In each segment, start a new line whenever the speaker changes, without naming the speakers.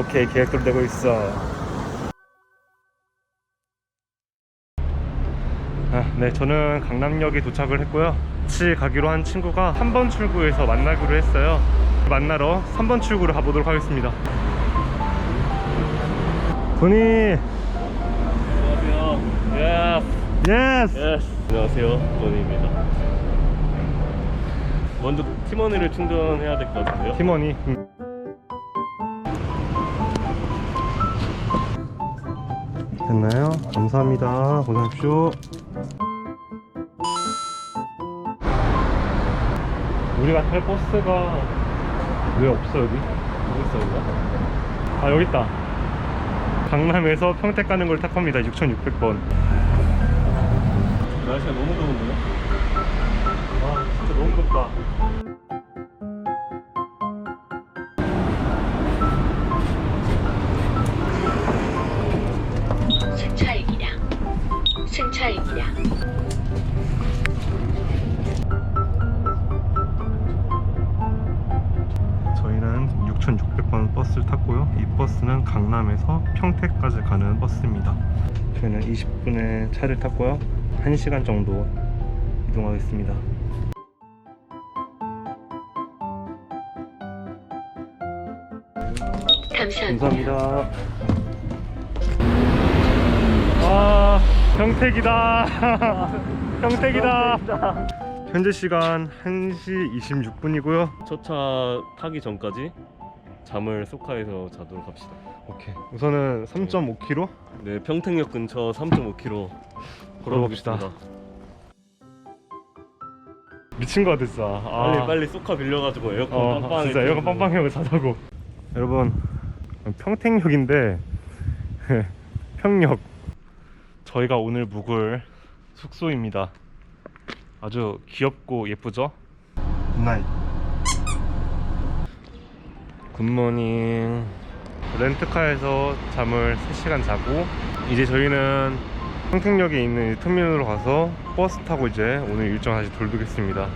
오케이 계획대로 되고 있어 아, 네 저는 강남역에 도착을 했고요 같이 가기로 한 친구가 3번 출구에서 만나기로 했어요 만나러 3번 출구로 가보도록 하겠습니다 도니
안녕하세요. 예스.
예스
예스. 안녕하세요. 도니입니다. 먼저 팀원이를 충전해야 될 것 같은데요.
팀원이 음. 됐나요? 감사합니다 고생하십시오 우리가 탈 버스가 왜 없어 여기?
어디 있어 이거?
아 여기 있다 강남에서 평택 가는 걸 택합니다 6600번
날씨가 너무 더운데요?
와 진짜 너무 덥다.
차입니다.
저희는 6600번 버스를 탔고요. 이 버스는 강남에서 평택까지 가는 버스입니다. 저희는 20분의 차를 탔고요. 1시간 정도 이동하겠습니다.
감사합니다.
감사합니다. 아 평택이다. 평택이다. 현재 시간 1시 26분이고요.
첫차 타기 전까지 잠을 소카에서 자도록 합시다.
오케이. 우선은 3.5km
네, 평택역 근처 3.5km
걸어봅시다. 미친 거 같아 진짜 아.
빨리 빨리 소카 빌려가지고 에어컨
어,
빵빵하게
진짜 에어컨. 빵빵하게 자자고. 여러분 평택역인데 평역 저희가 오늘 묵을 숙소입니다. 아주 귀엽고 예쁘죠? 굿나잇 굿모닝 렌트카에서 잠을 3시간 자고 이제 저희는 평택역에 있는 이 터미널로 가서 버스 타고 이제 오늘 일정 다시 돌보겠습니다.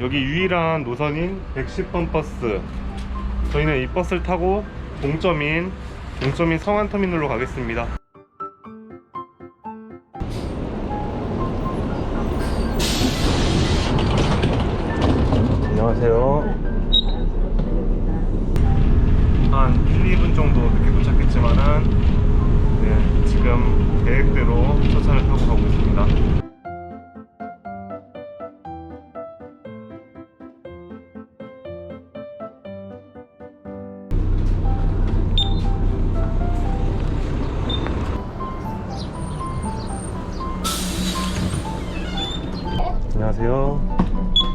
여기 유일한 노선인 110번 버스. 저희는 이 버스를 타고 동점인 동점인 성안터미널로 가겠습니다 안녕하세요.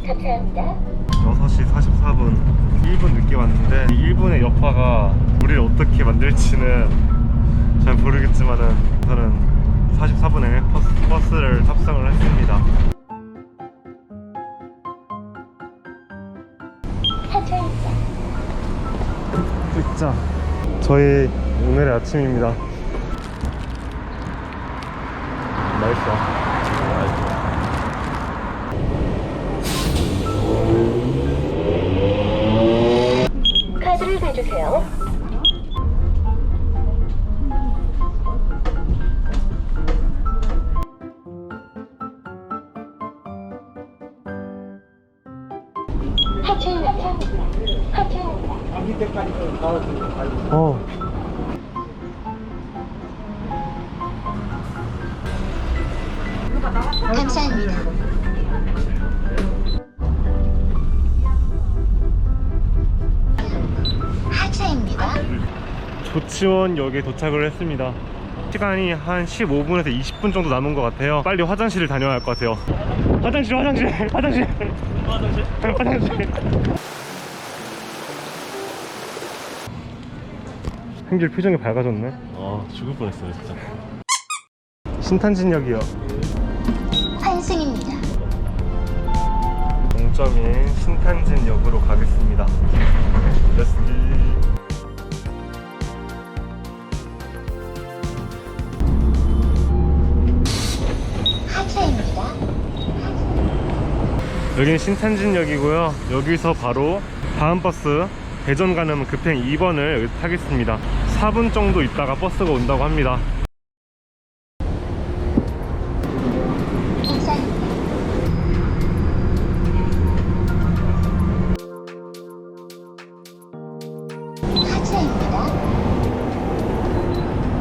감사합니다.
6시 44분 1분 늦게 왔는데 1분의 여파가 우리를 어떻게 만들지는 잘 모르겠지만 은 저는 44분에 버스, 버스를 탑승을 했습니다. 진짜 저희 오늘의 아침입니다. 맛있어
카드를 대주세요. 하차입니다. 하차입니다.
어
감사합니
조치원 역에 도착을 했습니다. 시간이 한 15분에서 20분 정도 남은 것 같아요. 빨리 화장실을 다녀야 할 것 같아요. 화장실 화장실 화장실.
화장실?
화장실 한길 표정이 밝아졌네.
아 죽을 뻔했어요 진짜.
신탄진역이요.
환승입니다.
동점인 신탄진역으로 가겠습니다. 렛츠
하
여기는 신탄진역이고요. 여기서 바로 다음 버스 대전 가는 급행 2번을 타겠습니다 4분 정도 있다가 버스가 온다고 합니다.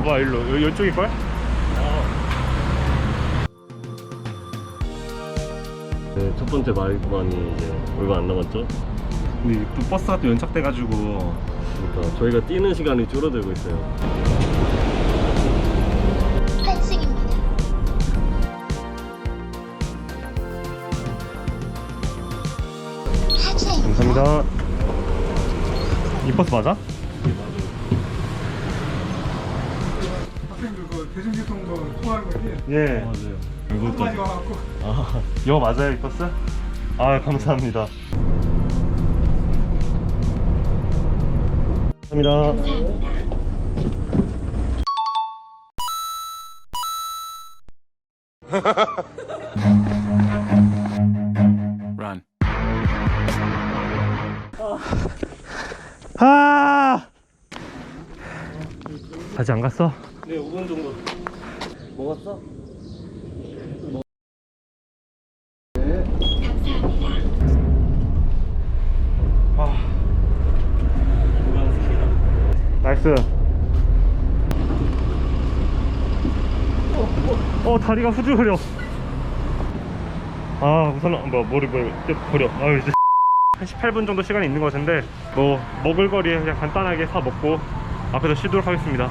와 일로 요, 이쪽일걸?
네, 첫 번째 마이크만이 이제 얼마 안 남았죠?
근데 또 버스가 또 연착돼가지고
그러니까 저희가 뛰는 시간이 줄어들고 있어요.
환승입니다. 하차입니다.
감사합니다 이 버스 맞아?
학생들 그 대중교통도 통하는 거지?
예
맞아요.
한마디
이것도
와갖고
아,
이거 맞아요 이 버스? 아 감사합니다 감사합니다
Run.
아 아직 안 갔어?
네, 5분 정도 먹었어?
아 나이스 어, 어 다리가 후들거려. 아 우선은 뭐 머리 뭐 버려. 아유 이제 한 18분 정도 시간이 있는 것 같은데 뭐 먹을 거리에 그냥 간단하게 사 먹고 앞에서 쉬도록 하겠습니다.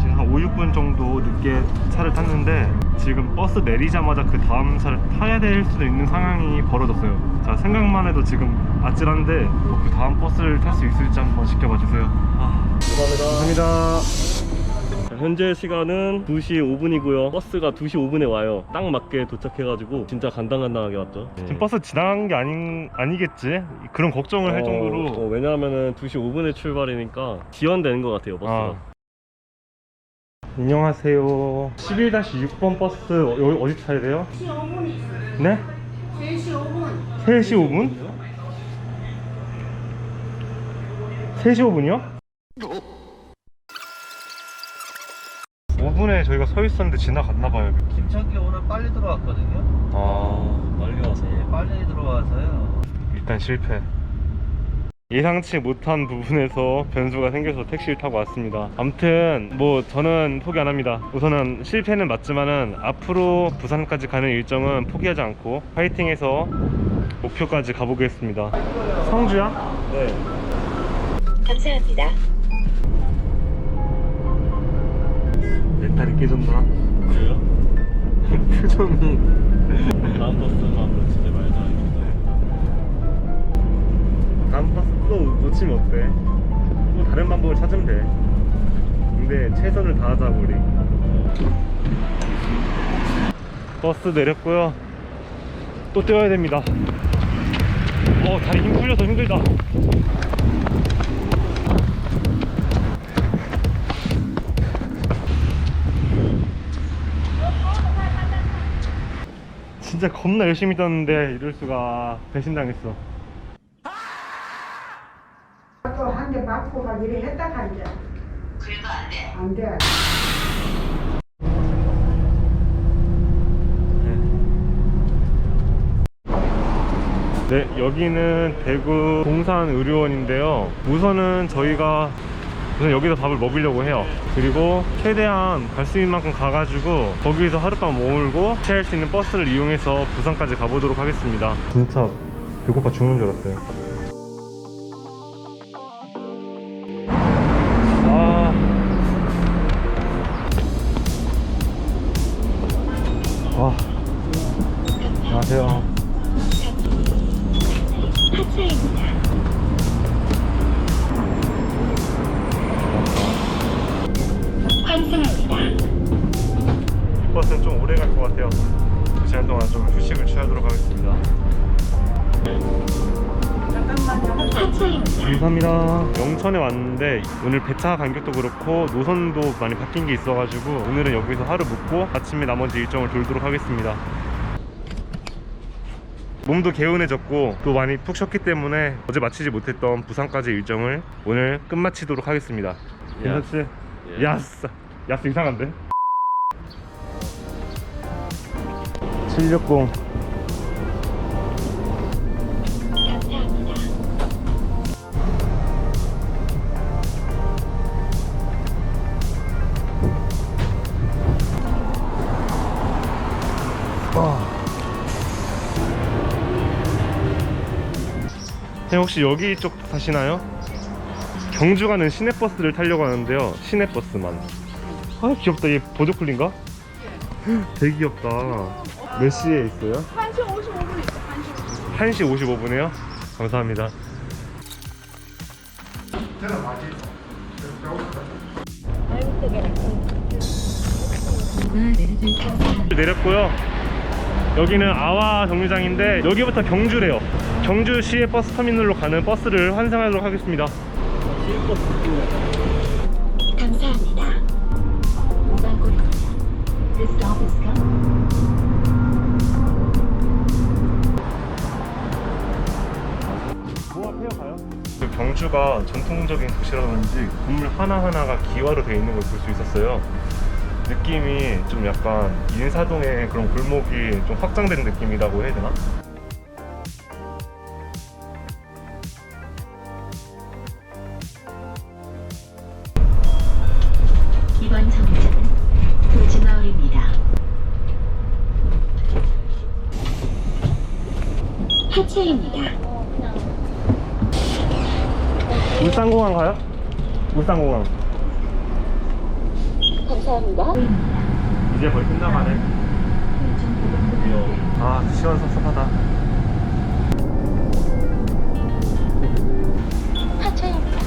지금 한 5, 6분 정도 늦게 차를 탔는데 지금 버스 내리자마자 그 다음 차를 타야 될 수도 있는 상황이 벌어졌어요. 자 생각만 해도 지금 아찔한데 뭐그 다음 버스를 탈 수 있을지 한번 지켜봐 주세요 아,
감사합니다.
감사합니다
자, 현재 시간은 2시 5분이고요. 버스가 2시 5분에 와요. 딱 맞게 도착해가지고 진짜 간당간당하게 왔죠. 네.
지금 버스 지나간 게 아닌, 아니겠지? 그런 걱정을 할
어,
정도로
어, 왜냐하면은 2시 5분에 출발이니까 지연되는 것 같아요 버스가.
아. 안녕하세요 11-6번 버스 어, 어디 타야 돼요? 3시 5분 있어요 네? 3시 5분 3시 5분? 3시 5분이요? 5분에 저희가 서 있었는데 지나갔나봐요
김천기 오늘 빨리 들어왔거든요.
아
빨리 와서.
네, 빨리 들어와서요.
일단 실패 예상치 못한 부분에서 변수가 생겨서 택시를 타고 왔습니다 아무튼 뭐 저는 포기 안 합니다 우선은 실패는 맞지만은 앞으로 부산까지 가는 일정은 포기하지 않고 파이팅해서 목표까지 가보겠습니다 성주야?
네.
감사합니다.
멘탈이 깨졌나?
그래요?
표정이
다음 버스만 놓치지 말자.
다음 버스 또 놓치면 어때? 또 다른 방법을 찾으면 돼 근데 최선을 다하자고 우리 버스 내렸고요 또 뛰어야 됩니다 어 다리 힘 풀려서 힘들다 진짜 겁나 열심히 뛰었는데 이럴 수가 배신당했어
또한개 맞고 막 이래 했다 한게 그래도 안 돼. 안 돼.
네, 여기는 대구 동산의료원인데요. 우선은 저희가 우선 여기서 밥을 먹으려고 해요. 그리고 최대한 갈 수 있는 만큼 가가지고 거기서 하룻밤 머물고 취할 수 있는 버스를 이용해서 부산까지 가보도록 하겠습니다. 진짜 배고파 죽는 줄 알았어요. 감사합니다. 영천에 왔는데 오늘 배차 간격도 그렇고 노선도 많이 바뀐 게 있어가지고 오늘은 여기서 하루 묵고 아침에 나머지 일정을 돌도록 하겠습니다. 몸도 개운해졌고 또 많이 푹 쉬었기 때문에 어제 마치지 못했던 부산까지 일정을 오늘 끝마치도록 하겠습니다. 괜찮지?
예.
야스 야스 이상한데? 760 네, 혹시 여기 쪽 사시나요? 경주 가는 시내버스를 타려고 하는데요. 시내버스만. 아 귀엽다. 얘 보조쿨린가? 되게 귀엽다. 몇 시에 있어요? 1시 55분 있어. 1시 55분이요? 감사합니다. 내렸고요. 여기는 아와 정류장인데 여기부터 경주래요. 경주 시외 버스 터미널로 가는 버스를 환승하도록 하겠습니다.
감사합니다.
가요? 그 경주가 전통적인 도시라 그런지 건물 하나하나가 기와로 되어 있는 걸 볼 수 있었어요. 느낌이 좀 약간 인사동의 그런 골목이 좀 확장된 느낌이라고 해야 되나?
하체입니다.
울산공항 가요? 울산공항.
감사합니다.
이제 거의 끝나가네. 아, 시원섭섭하다.
하체입니다.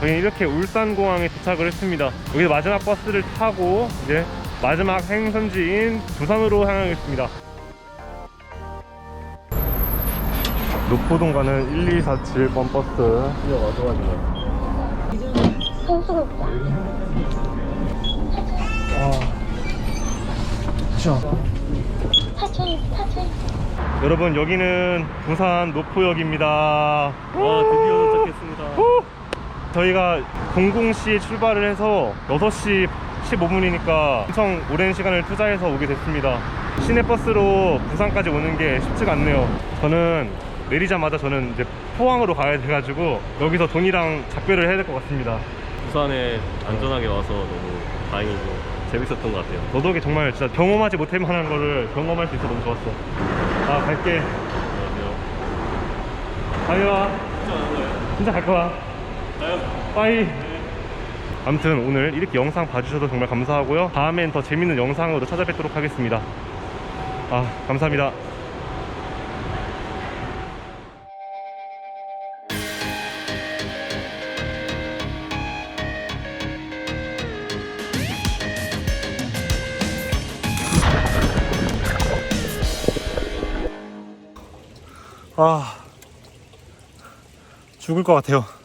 저희 이렇게 울산공항에 도착을 했습니다. 여기서 마지막 버스를 타고 이제 마지막 행선지인 부산으로 향하겠습니다. 노포동 가는 1247번 버스.
진짜 와줘가지고.
선수롭다. 하체입니다. 하체입니다.
여러분 여기는 부산 노포역입니다.
와 드디어 도착했습니다.
후! 저희가 00시에 출발을 해서 6시 15분이니까 엄청 오랜 시간을 투자해서 오게 됐습니다. 시내버스로 부산까지 오는 게 쉽지가 않네요. 저는 내리자마자 저는 이제 포항으로 가야 돼가지고 여기서 돈이랑 작별을 해야 될 것 같습니다.
부산에 안전하게 와서 너무 다행이고 재밌었던 것 같아요.
너덕에 정말 진짜 경험하지 못할 만한 거를 경험할 수 있어 너무 좋았어. 아 갈게.
안녕하세요.
가요. 와.
진짜 안 거예요?
진짜 갈 거야.
가요.
빠이. 아무튼 오늘 이렇게 영상 봐주셔서 정말 감사하고요. 다음엔 더 재밌는 영상으로 찾아뵙도록 하겠습니다. 아, 감사합니다. 아, 죽을 것 같아요.